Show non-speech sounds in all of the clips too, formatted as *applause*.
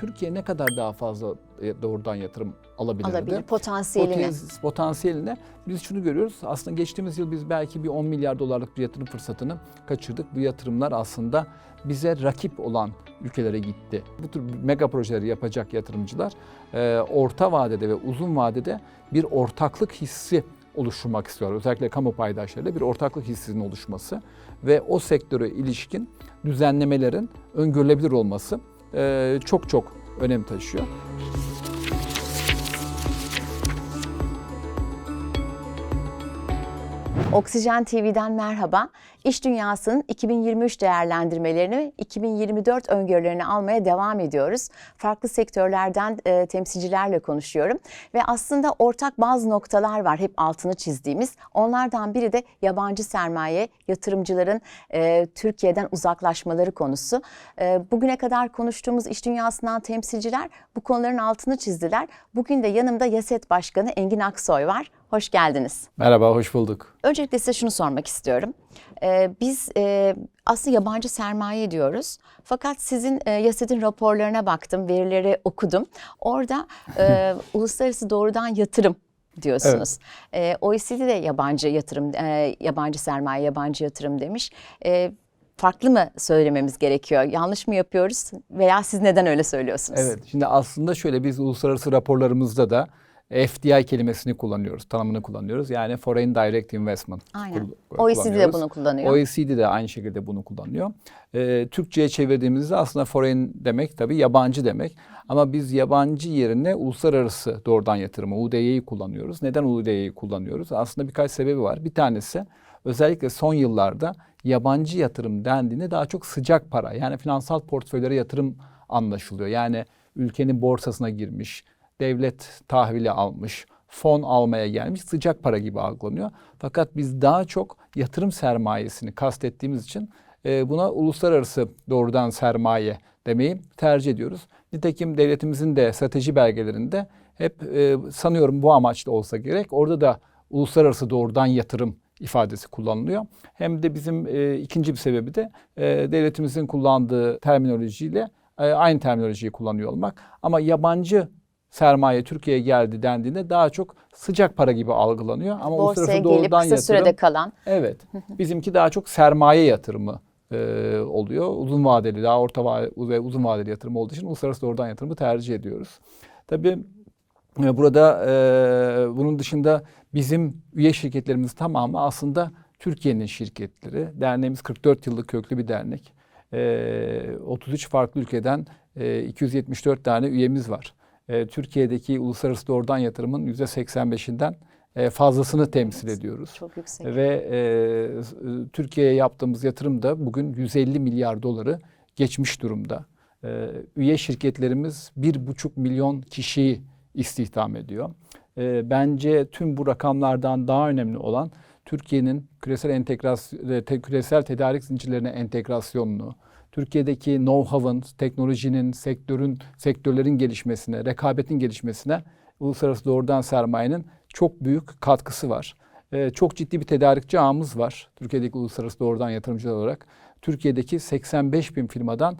Türkiye ne kadar daha fazla e, doğrudan yatırım alabilirdi? Alabilir potansiyelini. Potansiyel- potansiyeline biz şunu görüyoruz. Aslında geçtiğimiz yıl biz belki bir 10 milyar dolarlık bir yatırım fırsatını kaçırdık. Bu yatırımlar aslında bize rakip olan ülkelere gitti. Bu tür mega projeleri yapacak yatırımcılar e, orta vadede ve uzun vadede bir ortaklık hissi oluşturmak istiyorlar. Özellikle kamu paydaşlarıyla bir ortaklık hissinin oluşması ve o sektöre ilişkin düzenlemelerin öngörülebilir olması çok çok önem taşıyor. Oksijen TV'den merhaba. İş Dünyası'nın 2023 değerlendirmelerini, 2024 öngörülerini almaya devam ediyoruz. Farklı sektörlerden e, temsilcilerle konuşuyorum. Ve aslında ortak bazı noktalar var hep altını çizdiğimiz. Onlardan biri de yabancı sermaye, yatırımcıların e, Türkiye'den uzaklaşmaları konusu. E, bugüne kadar konuştuğumuz İş Dünyası'ndan temsilciler bu konuların altını çizdiler. Bugün de yanımda YASET Başkanı Engin Aksoy var. Hoş geldiniz. Merhaba, hoş bulduk. Öncelikle size şunu sormak istiyorum. Ee, biz e, aslında yabancı sermaye diyoruz. Fakat sizin e, YASET'in raporlarına baktım, verileri okudum. Orada e, *laughs* uluslararası doğrudan yatırım diyorsunuz. E, OECD de yabancı yatırım, e, yabancı sermaye, yabancı yatırım demiş. E, farklı mı söylememiz gerekiyor? Yanlış mı yapıyoruz? Veya siz neden öyle söylüyorsunuz? Evet, şimdi aslında şöyle biz uluslararası raporlarımızda da FDI kelimesini kullanıyoruz, tanımını kullanıyoruz. Yani Foreign Direct Investment. Aynen. OECD de bunu kullanıyor. OECD de aynı şekilde bunu kullanıyor. Ee, Türkçe'ye çevirdiğimizde aslında foreign demek tabii yabancı demek. Ama biz yabancı yerine uluslararası doğrudan yatırımı, UDY'yi kullanıyoruz. Neden UDY'yi kullanıyoruz? Aslında birkaç sebebi var. Bir tanesi özellikle son yıllarda yabancı yatırım dendiğinde daha çok sıcak para yani finansal portföylere yatırım anlaşılıyor. Yani ülkenin borsasına girmiş, devlet tahvili almış, fon almaya gelmiş sıcak para gibi algılanıyor. Fakat biz daha çok yatırım sermayesini kastettiğimiz için e, buna uluslararası doğrudan sermaye demeyi tercih ediyoruz. Nitekim devletimizin de strateji belgelerinde hep e, sanıyorum bu amaçla olsa gerek orada da uluslararası doğrudan yatırım ifadesi kullanılıyor. Hem de bizim e, ikinci bir sebebi de e, devletimizin kullandığı terminolojiyle e, aynı terminolojiyi kullanıyor olmak. Ama yabancı sermaye Türkiye'ye geldi dendiğinde daha çok sıcak para gibi algılanıyor. Ama Borsaya uluslararası gelip doğrudan kısa yatırım, sürede kalan. Evet. Bizimki daha çok sermaye yatırımı e, oluyor. Uzun vadeli, daha orta vadeli ve uzun vadeli yatırım olduğu için uluslararası doğrudan yatırımı tercih ediyoruz. Tabii e, burada e, bunun dışında bizim üye şirketlerimiz tamamı aslında Türkiye'nin şirketleri. Derneğimiz 44 yıllık köklü bir dernek. E, 33 farklı ülkeden e, 274 tane üyemiz var. E, Türkiye'deki uluslararası doğrudan yatırımın %85'inden e, fazlasını temsil ediyoruz. Çok yüksek. Ve e, e, Türkiye'ye yaptığımız yatırım da bugün 150 milyar doları geçmiş durumda. E, üye şirketlerimiz 1,5 milyon kişiyi istihdam ediyor. E, bence tüm bu rakamlardan daha önemli olan Türkiye'nin küresel entegrasyon, te- küresel tedarik zincirlerine entegrasyonunu, Türkiye'deki know-how'ın, teknolojinin, sektörün, sektörlerin gelişmesine, rekabetin gelişmesine uluslararası doğrudan sermayenin çok büyük katkısı var. Ee, çok ciddi bir tedarikçi ağımız var. Türkiye'deki uluslararası doğrudan yatırımcılar olarak. Türkiye'deki 85 bin firmadan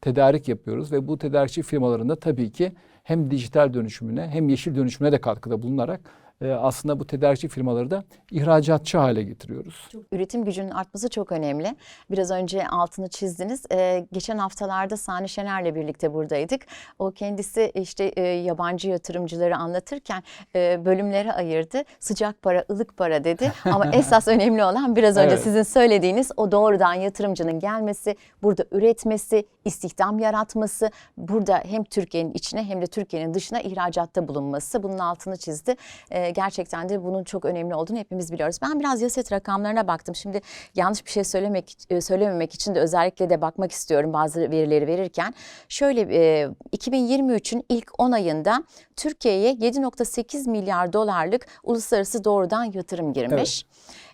tedarik yapıyoruz ve bu tedarikçi firmaların da tabii ki hem dijital dönüşümüne hem yeşil dönüşümüne de katkıda bulunarak e, aslında bu tedarikçi firmaları da ihracatçı hale getiriyoruz. Üretim gücünün artması çok önemli. Biraz önce altını çizdiniz. Ee, geçen haftalarda Sani Şener'le birlikte buradaydık. O kendisi işte e, yabancı yatırımcıları anlatırken e, bölümlere ayırdı. Sıcak para, ılık para dedi. Ama *laughs* esas önemli olan biraz önce Evet. sizin söylediğiniz o doğrudan yatırımcının gelmesi, burada üretmesi, istihdam yaratması, burada hem Türkiye'nin içine hem de Türkiye'nin dışına ihracatta bulunması. Bunun altını çizdi. Ee, gerçekten de bunun çok önemli olduğunu hepimiz biliyoruz. Ben biraz yaset rakamlarına baktım. Şimdi yanlış bir şey söylemek e, söylememek için de özellikle de bakmak istiyorum bazı verileri verirken. Şöyle e, 2023'ün ilk 10 ayında Türkiye'ye 7.8 milyar dolarlık uluslararası doğrudan yatırım girmiş.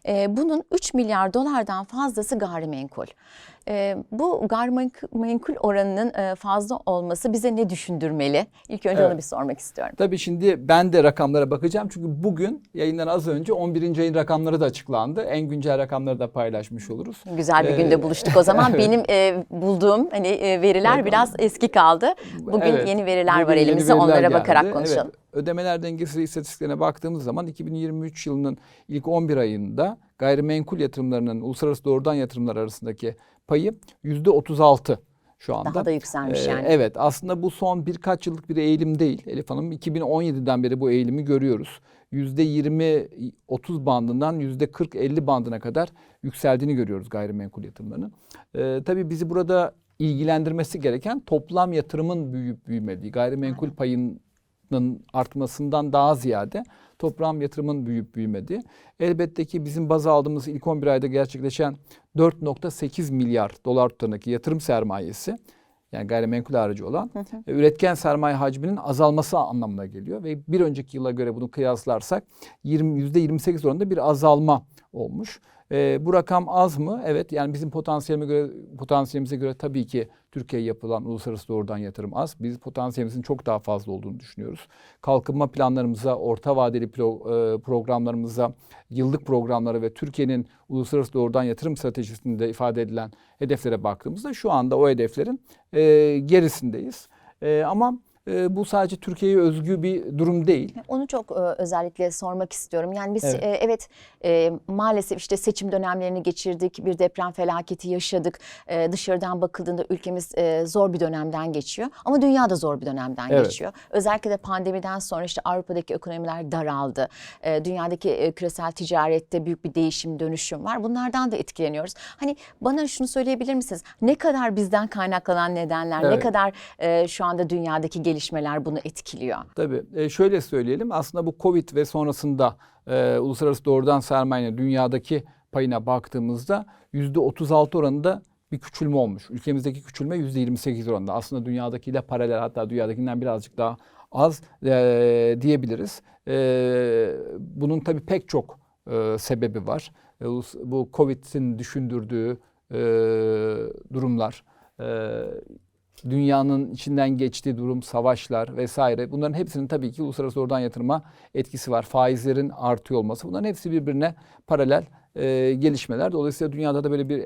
E, bunun 3 milyar dolardan fazlası gayrimenkul. E, bu gayrimenkul oranının e, fazla olması bize ne düşündürmeli? İlk önce Evet. onu bir sormak istiyorum. Tabii şimdi ben de rakamlara bakacağım. Çünkü bugün yayından az önce 11. ayın rakamları da açıklandı. En güncel rakamları da paylaşmış oluruz. Güzel bir Ee, günde buluştuk o zaman. *laughs* evet. Benim e, bulduğum hani e, veriler Evet. biraz eski kaldı. Bugün Evet, yeni veriler bugün var elimizde. Onlara geldi. bakarak konuşalım. Evet, ödemeler dengesi istatistiklerine baktığımız zaman 2023 yılının ilk 11 ayında gayrimenkul yatırımlarının uluslararası doğrudan yatırımlar arasındaki payı %36 şu anda. Daha da yükselmiş Ee, yani. Evet aslında bu son birkaç yıllık bir eğilim değil Elif Hanım. 2017'den beri bu eğilimi görüyoruz. %20-30 bandından %40-50 bandına kadar yükseldiğini görüyoruz gayrimenkul yatırımlarının. Ee, tabii bizi burada ilgilendirmesi gereken toplam yatırımın büyüyüp büyümediği, gayrimenkul payının artmasından daha ziyade toplam yatırımın büyüyüp büyümediği. Elbette ki bizim baz aldığımız ilk 11 ayda gerçekleşen 4.8 milyar dolar tutarındaki yatırım sermayesi yani gayrimenkul harici olan e, üretken sermaye hacminin azalması anlamına geliyor ve bir önceki yıla göre bunu kıyaslarsak 20 %28 oranında bir azalma olmuş. E, bu rakam az mı? Evet yani bizim potansiyelime göre potansiyelimize göre tabii ki Türkiye'ye yapılan uluslararası doğrudan yatırım az. Biz potansiyelimizin çok daha fazla olduğunu düşünüyoruz. Kalkınma planlarımıza, orta vadeli plo- e, programlarımıza, yıllık programlara ve Türkiye'nin uluslararası doğrudan yatırım stratejisinde ifade edilen hedeflere baktığımızda şu anda o hedeflerin e, gerisindeyiz. E, ama e, bu sadece Türkiye'ye özgü bir durum değil. Onu çok e, özellikle sormak istiyorum. Yani biz Evet. e, evet e, maalesef işte seçim dönemlerini geçirdik, bir deprem felaketi yaşadık. E, dışarıdan bakıldığında ülkemiz e, zor bir dönemden geçiyor. Ama dünya da zor bir dönemden Evet. geçiyor. Özellikle de pandemiden sonra işte Avrupa'daki ekonomiler daraldı. E, dünyadaki e, küresel ticarette büyük bir değişim, dönüşüm var. Bunlardan da etkileniyoruz. Hani bana şunu söyleyebilir misiniz? Ne kadar bizden kaynaklanan nedenler, ne Evet. kadar e, şu anda dünyadaki gelişmeler bunu etkiliyor? Tabii. E, şöyle söyleyelim. Aslında bu Covid ve sonrasında e, uluslararası doğrudan sermayenin dünyadaki payına baktığımızda %36 oranında bir küçülme olmuş. Ülkemizdeki küçülme %28 oranında. Aslında dünyadakiyle paralel hatta dünyadakinden birazcık daha az e, diyebiliriz. E, bunun tabii pek çok e, sebebi var. E, bu Covid'in düşündürdüğü e, durumlar, e, dünyanın içinden geçtiği durum, savaşlar vesaire bunların hepsinin tabii ki uluslararası doğrudan yatırıma etkisi var. Faizlerin artıyor olması bunların hepsi birbirine paralel e, gelişmeler. Dolayısıyla dünyada da böyle bir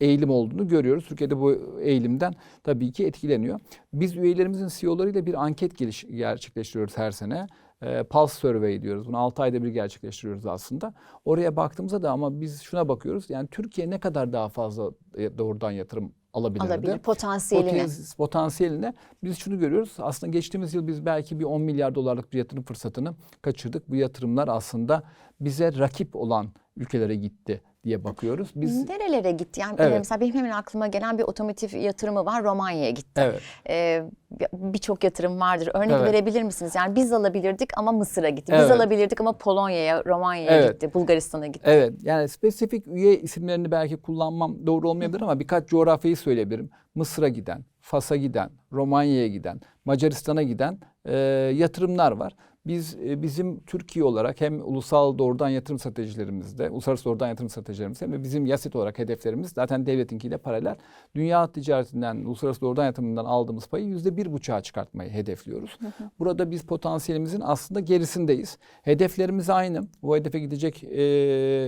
eğilim olduğunu görüyoruz. Türkiye'de bu eğilimden tabii ki etkileniyor. Biz üyelerimizin CEO'larıyla bir anket geliş, gerçekleştiriyoruz her sene. E, Pulse Survey diyoruz. Bunu 6 ayda bir gerçekleştiriyoruz aslında. Oraya baktığımızda da ama biz şuna bakıyoruz. Yani Türkiye ne kadar daha fazla e, doğrudan yatırım alabilirdi? Alabilir potansiyelini. Potansiyel- potansiyeline biz şunu görüyoruz. Aslında geçtiğimiz yıl biz belki bir 10 milyar dolarlık bir yatırım fırsatını kaçırdık. Bu yatırımlar aslında bize rakip olan ülkelere gitti diye bakıyoruz. Biz Nerelere gitti? Yani Evet. mesela benim hemen aklıma gelen bir otomotiv yatırımı var. Romanya'ya gitti. evet. Ee, Birçok yatırım vardır. Örnek Evet. verebilir misiniz? Yani biz alabilirdik ama Mısır'a gitti. Biz Evet. alabilirdik ama Polonya'ya, Romanya'ya Evet. gitti. Bulgaristan'a gitti. Evet yani spesifik üye isimlerini belki kullanmam doğru olmayabilir ama birkaç coğrafyayı söyleyebilirim. Mısır'a giden, Fas'a giden, Romanya'ya giden, Macaristan'a giden e, yatırımlar var. Biz e, bizim Türkiye olarak hem ulusal doğrudan yatırım stratejilerimizde, uluslararası doğrudan yatırım stratejilerimizde hem de bizim YASİT olarak hedeflerimiz zaten devletinkiyle paralel. Dünya ticaretinden, uluslararası doğrudan yatırımından aldığımız payı yüzde bir buçuğa çıkartmayı hedefliyoruz. Burada biz potansiyelimizin aslında gerisindeyiz. Hedeflerimiz aynı. Bu hedefe gidecek e,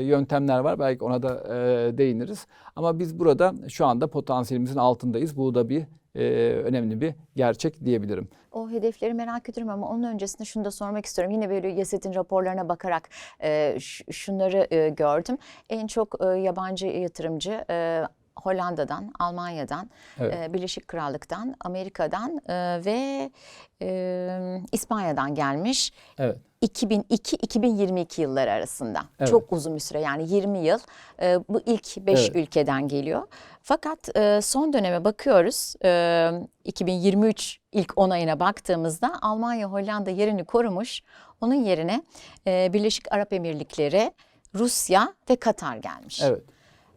yöntemler var. Belki ona da e, değiniriz. Ama biz burada şu anda potansiyelimizin altındayız. Bu da bir e, önemli bir gerçek diyebilirim. O hedefleri merak ediyorum ama onun öncesinde şunu da sormak istiyorum. Yine böyle YASET'in raporlarına bakarak e, şunları e, gördüm. En çok e, yabancı yatırımcı e, Hollanda'dan, Almanya'dan, Evet. e, Birleşik Krallık'tan, Amerika'dan e, ve e, İspanya'dan gelmiş. Evet. 2002-2022 yılları arasında. Evet. Çok uzun bir süre yani 20 yıl e, bu ilk 5 Evet. ülkeden geliyor. Fakat e, son döneme bakıyoruz. E, 2023 ilk 10 ayına baktığımızda Almanya, Hollanda yerini korumuş. Onun yerine e, Birleşik Arap Emirlikleri, Rusya ve Katar gelmiş. Evet.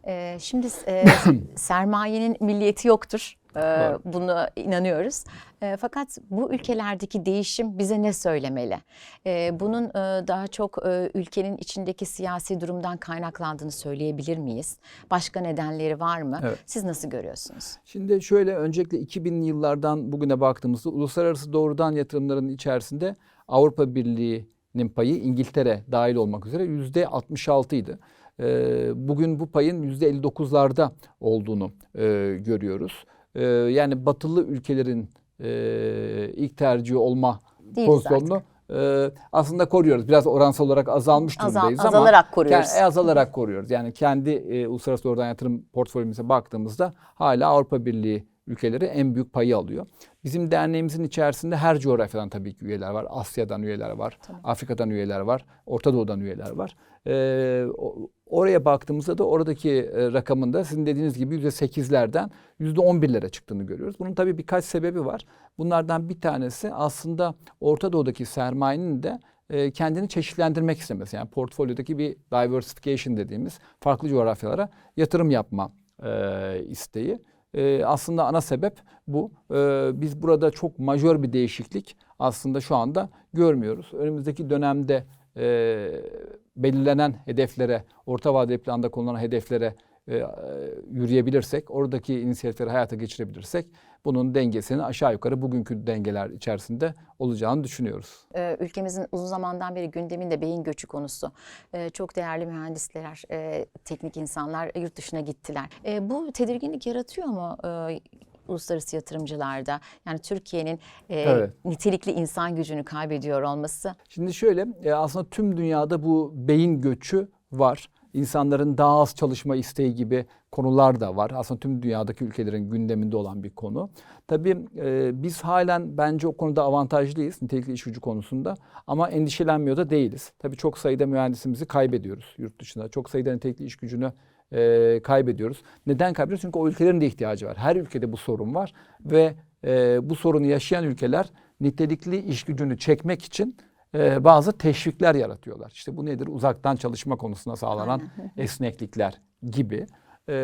E, şimdi e, *coughs* sermayenin milliyeti yoktur. Ee. Bunu inanıyoruz. Ee, Fakat bu ülkelerdeki değişim bize ne söylemeli? Ee, Bunun e, daha çok e, ülkenin içindeki siyasi durumdan kaynaklandığını söyleyebilir miyiz? Başka nedenleri var mı? Evet. Siz nasıl görüyorsunuz? Şimdi şöyle öncelikle 2000'li yıllardan bugüne baktığımızda uluslararası doğrudan yatırımların içerisinde Avrupa Birliği'nin payı İngiltere dahil olmak üzere yüzde 66 idi. Ee, Bugün bu payın yüzde 59'larda olduğunu e, görüyoruz. Ee, Yani batılı ülkelerin e, ilk tercihi olma Değiliz pozisyonunu e, aslında koruyoruz. Biraz oransal olarak azalmış Azal- durumdayız ama azalarak koruyoruz. e, azalarak koruyoruz. Yani kendi e, uluslararası doğrudan yatırım portföyümüze baktığımızda hala Avrupa Birliği ülkeleri en büyük payı alıyor. Bizim derneğimizin içerisinde her coğrafyadan tabii ki üyeler var. Asya'dan üyeler var, Afrika'dan üyeler var, Orta Doğu'dan üyeler var. Ee, oraya baktığımızda da oradaki e, rakamın da sizin dediğiniz gibi %8'lerden %11'lere çıktığını görüyoruz. Bunun tabii birkaç sebebi var. Bunlardan bir tanesi aslında Orta Doğu'daki sermayenin de e, kendini çeşitlendirmek istemesi. Yani portfolyodaki bir diversification dediğimiz farklı coğrafyalara yatırım yapma e, isteği. Aslında ana sebep bu. Biz burada çok majör bir değişiklik aslında şu anda görmüyoruz. Önümüzdeki dönemde belirlenen hedeflere, orta vadeli planda konulan hedeflere e, e, yürüyebilirsek, oradaki inisiyatifleri hayata geçirebilirsek bunun dengesinin aşağı yukarı bugünkü dengeler içerisinde olacağını düşünüyoruz. Ee, Ülkemizin uzun zamandan beri gündeminde beyin göçü konusu. Ee, Çok değerli mühendisler, e, teknik insanlar yurt dışına gittiler. Ee, Bu tedirginlik yaratıyor mu e, uluslararası yatırımcılarda? Yani Türkiye'nin e, Evet. nitelikli insan gücünü kaybediyor olması. Şimdi şöyle e, aslında tüm dünyada bu beyin göçü var. İnsanların daha az çalışma isteği gibi konular da var. Aslında tüm dünyadaki ülkelerin gündeminde olan bir konu. Tabii e, biz halen bence o konuda avantajlıyız nitelikli iş gücü konusunda ama endişelenmiyor da değiliz. Tabii çok sayıda mühendisimizi kaybediyoruz yurt dışında. Çok sayıda nitelikli iş gücünü e, kaybediyoruz. Neden kaybediyoruz? Çünkü o ülkelerin de ihtiyacı var. Her ülkede bu sorun var ve e, bu sorunu yaşayan ülkeler nitelikli iş gücünü çekmek için e, bazı teşvikler yaratıyorlar. İşte bu nedir? Uzaktan çalışma konusunda sağlanan esneklikler gibi. E,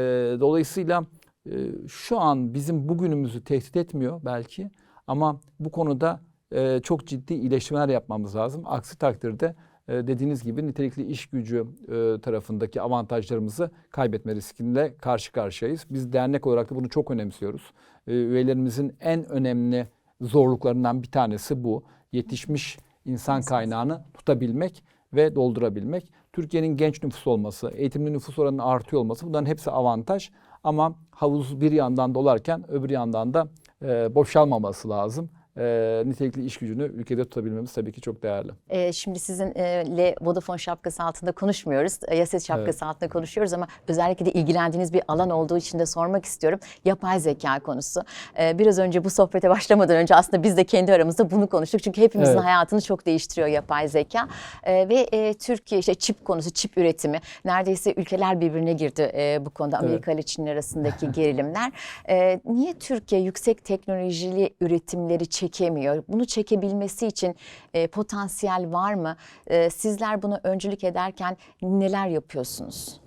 dolayısıyla e, şu an bizim bugünümüzü tehdit etmiyor belki ama bu konuda e, çok ciddi iyileştirmeler yapmamız lazım. Aksi takdirde dediğiniz gibi nitelikli iş gücü e, tarafındaki avantajlarımızı kaybetme riskiyle karşı karşıyayız. Biz dernek olarak da bunu çok önemsiyoruz. E, üyelerimizin en önemli zorluklarından bir tanesi bu. Yetişmiş insan kaynağını tutabilmek ve doldurabilmek. Türkiye'nin genç nüfus olması, eğitimli nüfus oranının artıyor olması bunların hepsi avantaj. Ama havuz bir yandan dolarken öbür yandan da e, boşalmaması lazım. E, nitelikli iş gücünü ülkede tutabilmemiz tabii ki çok değerli. Ee, Şimdi sizinle Vodafone şapkası altında konuşmuyoruz. e, Yaset şapkası altında konuşuyoruz ama özellikle de ilgilendiğiniz bir alan olduğu için de sormak istiyorum. Yapay zeka konusu. Ee, Biraz önce bu sohbete başlamadan önce aslında biz de kendi aramızda bunu konuştuk. Çünkü hepimizin Evet. hayatını çok değiştiriyor yapay zeka. Ee, Ve e, Türkiye işte çip konusu, çip üretimi. Neredeyse ülkeler birbirine girdi e, bu konuda Amerika ile Çin arasındaki gerilimler. Ee, Niye Türkiye yüksek teknolojili üretimleri çekemiyor? Bunu çekebilmesi için e, potansiyel var mı? E, sizler buna öncülük ederken neler yapıyorsunuz?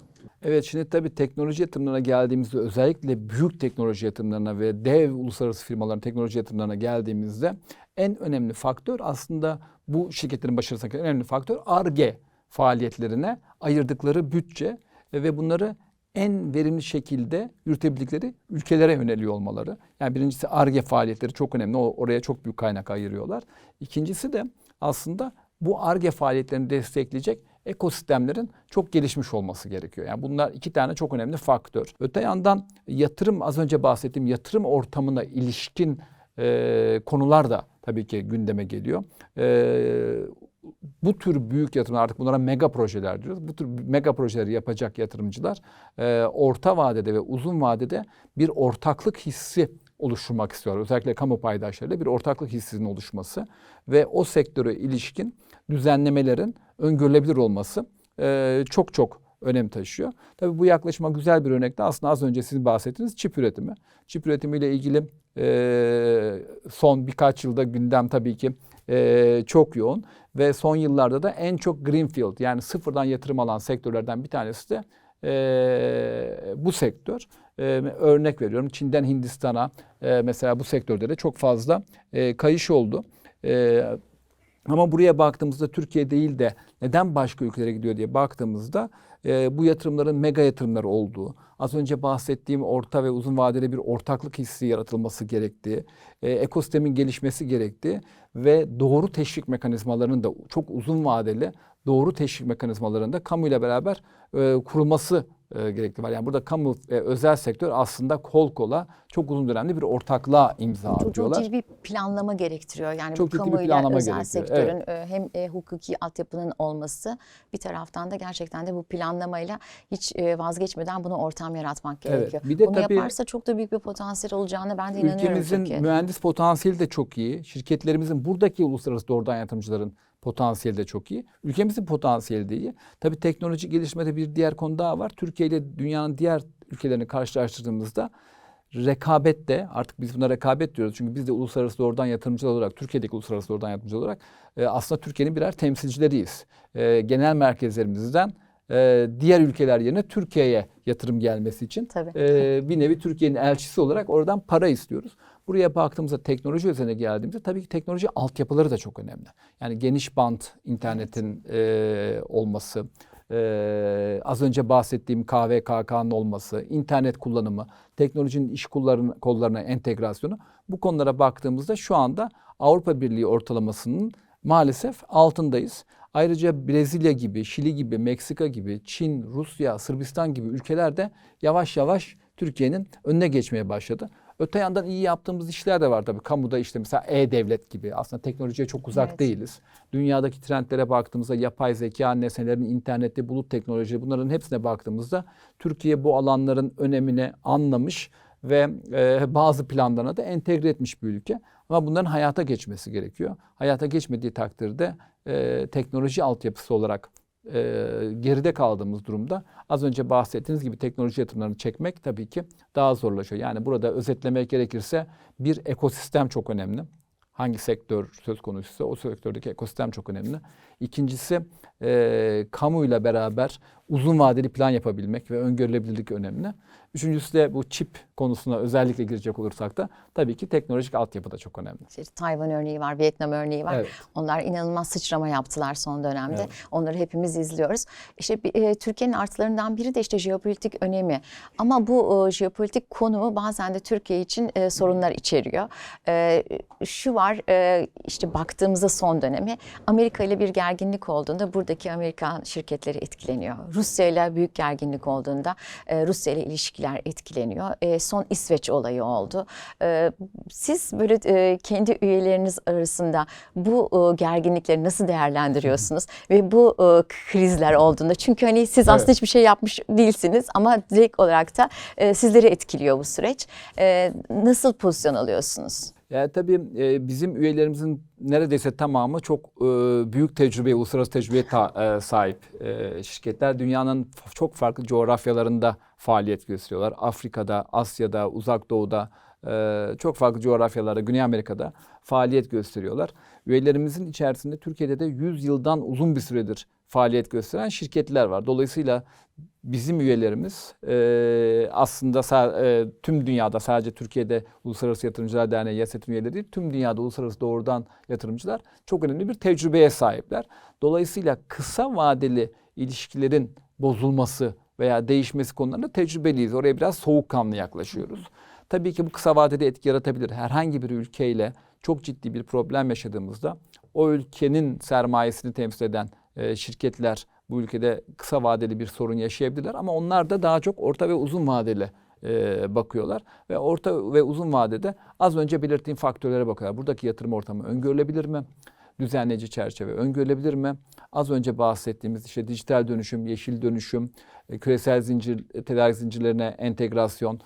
Evet şimdi tabii teknoloji yatırımlarına geldiğimizde özellikle büyük teknoloji yatırımlarına ve dev uluslararası firmaların teknoloji yatırımlarına geldiğimizde en önemli faktör aslında bu şirketlerin başarısındaki en önemli faktör ARGE faaliyetlerine ayırdıkları bütçe ve bunları en verimli şekilde yürütebildikleri ülkelere yöneliyor olmaları. Yani birincisi ARGE faaliyetleri çok önemli. Oraya çok büyük kaynak ayırıyorlar. İkincisi de aslında bu ARGE faaliyetlerini destekleyecek ekosistemlerin çok gelişmiş olması gerekiyor. Yani bunlar iki tane çok önemli faktör. Öte yandan yatırım az önce bahsettiğim yatırım ortamına ilişkin e, konular da tabii ki gündeme geliyor. E, bu tür büyük yatırımlar artık bunlara mega projeler diyoruz. Bu tür mega projeleri yapacak yatırımcılar e, orta vadede ve uzun vadede bir ortaklık hissi oluşturmak istiyorlar. Özellikle kamu paydaşlarıyla bir ortaklık hissinin oluşması ve o sektöre ilişkin düzenlemelerin öngörülebilir olması e, çok çok önem taşıyor. Tabii bu yaklaşıma güzel bir örnek de aslında az önce sizin bahsettiğiniz çip üretimi. Çip üretimiyle ilgili e, son birkaç yılda gündem tabii ki e, çok yoğun ve son yıllarda da en çok greenfield yani sıfırdan yatırım alan sektörlerden bir tanesi de e, bu sektör. E, örnek veriyorum Çin'den Hindistan'a e, mesela bu sektörde de çok fazla e, kayış oldu. E, ama buraya baktığımızda Türkiye değil de neden başka ülkelere gidiyor diye baktığımızda e, bu yatırımların mega yatırımlar olduğu, az önce bahsettiğim orta ve uzun vadeli bir ortaklık hissi yaratılması gerektiği, e, ekosistemin gelişmesi gerektiği ve doğru teşvik mekanizmalarının da çok uzun vadeli doğru teşvik mekanizmalarında kamuyla beraber e, kurulması e, gerekli var. Yani burada kamu ve özel sektör aslında kol kola çok uzun dönemli bir ortaklığa imza Çok atıyorlar. ciddi bir planlama gerektiriyor. Yani Çok bu kamuyla özel gerektiriyor, sektörün e, hem e, hukuki altyapının olması bir taraftan da gerçekten de bu planlamayla hiç e, vazgeçmeden bunu ortam yaratmak Evet, gerekiyor. bir de bunu tabii- yaparsa çok da büyük bir potansiyel olacağını ben de inanıyorum Ülkemizin Türkiye'de. mühendis potansiyeli de çok iyi. Şirketlerimizin buradaki uluslararası doğrudan yatırımcıların potansiyeli de çok iyi. Ülkemizin potansiyeli de iyi. Tabii teknoloji gelişmede bir diğer konu daha var. Türkiye ile dünyanın diğer ülkelerini karşılaştırdığımızda rekabette artık biz buna rekabet diyoruz. Çünkü biz de uluslararası doğrudan yatırımcılar olarak, Türkiye'deki uluslararası doğrudan yatırımcılar olarak e, aslında Türkiye'nin birer temsilcileriyiz. E, genel merkezlerimizden e, diğer ülkeler yerine Türkiye'ye yatırım gelmesi için Tabii. e, bir nevi Türkiye'nin elçisi olarak oradan para istiyoruz. Buraya baktığımızda teknoloji üzerine geldiğimizde tabii ki teknoloji altyapıları da çok önemli. Yani geniş bant internetin e, olması, e, az önce bahsettiğim KVKK'nın olması, internet kullanımı, teknolojinin iş kollarına, kollarına entegrasyonu bu konulara baktığımızda şu anda Avrupa Birliği ortalamasının maalesef altındayız. Ayrıca Brezilya gibi, Şili gibi, Meksika gibi, Çin, Rusya, Sırbistan gibi ülkeler de yavaş yavaş Türkiye'nin önüne geçmeye başladı. Öte yandan iyi yaptığımız işler de var tabii. Kamuda işte mesela e-devlet gibi aslında teknolojiye çok uzak Evet. değiliz. Dünyadaki trendlere baktığımızda yapay zeka, nesnelerin internette, bulut teknoloji bunların hepsine baktığımızda Türkiye bu alanların önemini anlamış ve e, bazı planlarına da entegre etmiş bir ülke. Ama bunların hayata geçmesi gerekiyor. Hayata geçmediği takdirde e, teknoloji altyapısı olarak e, geride kaldığımız durumda az önce bahsettiğiniz gibi teknoloji yatırımlarını çekmek tabii ki daha zorlaşıyor. Yani burada özetlemek gerekirse bir ekosistem çok önemli. Hangi sektör söz konusuysa o sektördeki ekosistem çok önemli. İkincisi e, kamuyla beraber uzun vadeli plan yapabilmek ve öngörülebilirlik önemli. Üçüncüsü de bu çip konusuna özellikle girecek olursak da tabii ki teknolojik altyapı da çok önemli. İşte Tayvan örneği var, Vietnam örneği var. Evet. Onlar inanılmaz sıçrama yaptılar son dönemde. Evet. Onları hepimiz izliyoruz. İşte e, Türkiye'nin artılarından biri de işte jeopolitik önemi. Ama bu e, jeopolitik konumu bazen de Türkiye için e, sorunlar içeriyor. E, şu var e, işte baktığımızda son dönemi Amerika ile bir gerginlik olduğunda buradaki Amerikan şirketleri etkileniyor. Rusya ile büyük gerginlik olduğunda e, Rusya ile ilişkiler etkileniyor. E, son İsveç olayı oldu. E, siz böyle e, kendi üyeleriniz arasında bu e, gerginlikleri nasıl değerlendiriyorsunuz ve bu e, krizler olduğunda çünkü hani siz aslında Evet. hiçbir şey yapmış değilsiniz ama direkt olarak da e, sizleri etkiliyor bu süreç. E, nasıl pozisyon alıyorsunuz? Yani tabii e, bizim üyelerimizin neredeyse tamamı çok e, büyük tecrübeye, uluslararası tecrübeye ta- e, sahip e, şirketler. Dünyanın çok farklı coğrafyalarında faaliyet gösteriyorlar. Afrika'da, Asya'da, Uzak Doğu'da, e, çok farklı coğrafyalarda, Güney Amerika'da faaliyet gösteriyorlar. Üyelerimizin içerisinde Türkiye'de de 100 yıldan uzun bir süredir faaliyet gösteren şirketler var. Dolayısıyla bizim üyelerimiz e, aslında sa- e, tüm dünyada sadece Türkiye'de Uluslararası Yatırımcılar Derneği YASET'in üyeleri değil, tüm dünyada uluslararası doğrudan yatırımcılar çok önemli bir tecrübeye sahipler. Dolayısıyla kısa vadeli ilişkilerin bozulması veya değişmesi konularında tecrübeliyiz. Oraya biraz soğukkanlı yaklaşıyoruz. Tabii ki bu kısa vadede etki yaratabilir. Herhangi bir ülkeyle çok ciddi bir problem yaşadığımızda o ülkenin sermayesini temsil eden e, şirketler bu ülkede kısa vadeli bir sorun yaşayabilirler ama onlar da daha çok orta ve uzun vadeli e, bakıyorlar ve orta ve uzun vadede az önce belirttiğim faktörlere bakıyorlar. Buradaki yatırım ortamı öngörülebilir mi? Düzenleyici çerçeve öngörülebilir mi? Az önce bahsettiğimiz işte dijital dönüşüm, yeşil dönüşüm, e, küresel zincir tedarik zincirlerine entegrasyon,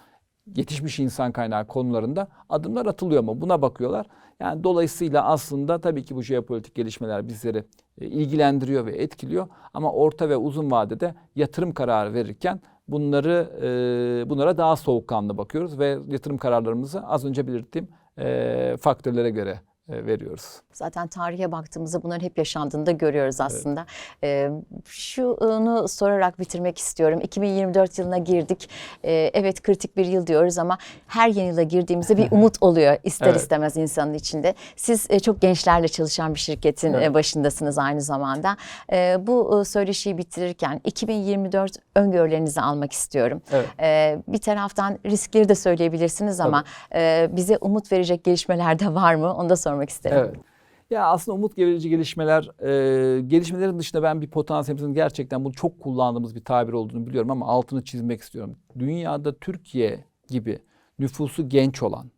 yetişmiş insan kaynağı konularında adımlar atılıyor mu? Buna bakıyorlar. Yani dolayısıyla aslında tabii ki bu jeopolitik gelişmeler bizleri e, ilgilendiriyor ve etkiliyor. Ama orta ve uzun vadede yatırım kararı verirken bunları e, bunlara daha soğukkanlı bakıyoruz ve yatırım kararlarımızı az önce belirttiğim e, faktörlere göre veriyoruz. Zaten tarihe baktığımızda bunların hep yaşandığını da görüyoruz aslında. Ee, şunu sorarak bitirmek istiyorum. 2024 yılına girdik. Ee, evet kritik bir yıl diyoruz ama her yeni yıla girdiğimizde bir *laughs* umut oluyor ister Evet. istemez insanın içinde. Siz e, çok gençlerle çalışan bir şirketin Evet. e, başındasınız aynı zamanda. Bu e, söyleşiyi bitirirken 2024 öngörülerinizi almak istiyorum. Evet. Bir taraftan riskleri de söyleyebilirsiniz ama e, bize umut verecek gelişmeler de var mı? Onu da sormak isterim. Evet. Ya aslında umut verici gelişmeler, e, gelişmelerin dışında ben bir potansiyelimizin gerçekten bunu çok kullandığımız bir tabir olduğunu biliyorum ama altını çizmek istiyorum. Dünyada Türkiye gibi nüfusu genç olan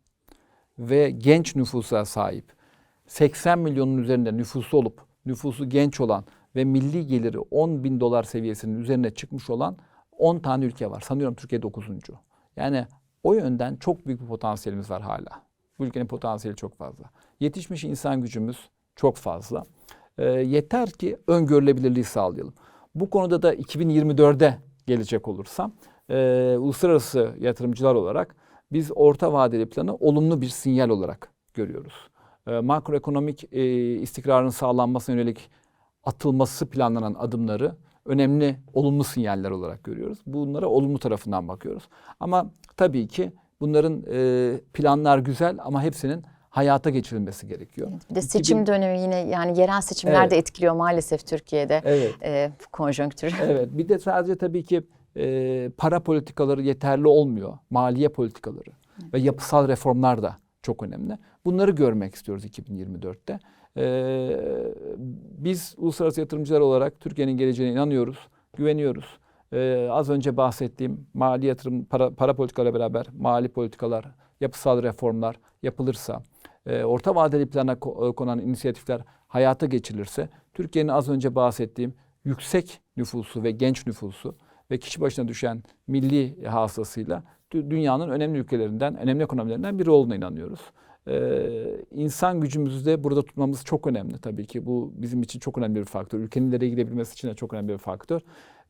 ve genç nüfusa sahip 80 milyonun üzerinde nüfusu olup nüfusu genç olan ve milli geliri 10 bin dolar seviyesinin üzerine çıkmış olan 10 tane ülke var. Sanıyorum Türkiye 9. Yani o yönden çok büyük bir potansiyelimiz var hala. Bu ülkenin potansiyeli çok fazla. Yetişmiş insan gücümüz çok fazla. Ee, yeter ki öngörülebilirliği sağlayalım. Bu konuda da 2024'de gelecek olursam e, uluslararası yatırımcılar olarak biz orta vadeli planı olumlu bir sinyal olarak görüyoruz. E, makroekonomik e, istikrarın sağlanmasına yönelik atılması planlanan adımları önemli olumlu sinyaller olarak görüyoruz. Bunlara olumlu tarafından bakıyoruz. Ama tabii ki bunların e, planlar güzel ama hepsinin hayata geçirilmesi gerekiyor. Bir de seçim dönemi yine yani yerel seçimler Evet. de etkiliyor maalesef Türkiye'de Evet. e, konjonktürü. *laughs* Evet. Bir de sadece tabii ki e, para politikaları yeterli olmuyor. Maliye politikaları ve yapısal reformlar da çok önemli. Bunları görmek istiyoruz 2024'te. E, biz uluslararası yatırımcılar olarak Türkiye'nin geleceğine inanıyoruz, güveniyoruz. E, az önce bahsettiğim mali yatırım, para, para politikalarıyla beraber mali politikalar, yapısal reformlar yapılırsa, e, orta vadeli plana ko- konan inisiyatifler hayata geçirilirse, Türkiye'nin az önce bahsettiğim yüksek nüfusu ve genç nüfusu ve kişi başına düşen milli hasılasıyla dü- dünyanın önemli ülkelerinden, önemli ekonomilerinden biri olduğuna inanıyoruz. Ee, insan gücümüzü de burada tutmamız çok önemli tabii ki. Bu bizim için çok önemli bir faktör. Ülkenin ileriye gidebilmesi için de çok önemli bir faktör.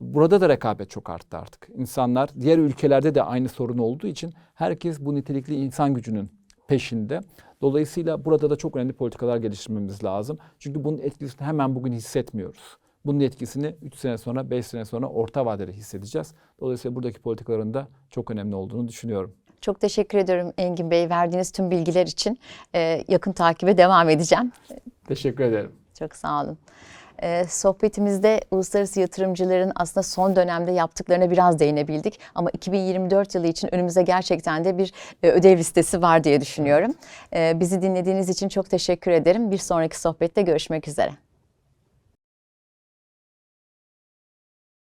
Burada da rekabet çok arttı artık. İnsanlar diğer ülkelerde de aynı sorun olduğu için herkes bu nitelikli insan gücünün peşinde. Dolayısıyla burada da çok önemli politikalar geliştirmemiz lazım. Çünkü bunun etkisini hemen bugün hissetmiyoruz. Bunun etkisini 3 sene sonra, 5 sene sonra orta vadede hissedeceğiz. Dolayısıyla buradaki politikaların da çok önemli olduğunu düşünüyorum. Çok teşekkür ediyorum Engin Bey verdiğiniz tüm bilgiler için. E, yakın takibe devam edeceğim. Teşekkür ederim. Çok sağ olun. Ee, sohbetimizde uluslararası yatırımcıların aslında son dönemde yaptıklarına biraz değinebildik. Ama 2024 yılı için önümüzde gerçekten de bir e, ödev listesi var diye düşünüyorum. Ee, bizi dinlediğiniz için çok teşekkür ederim. Bir sonraki sohbette görüşmek üzere.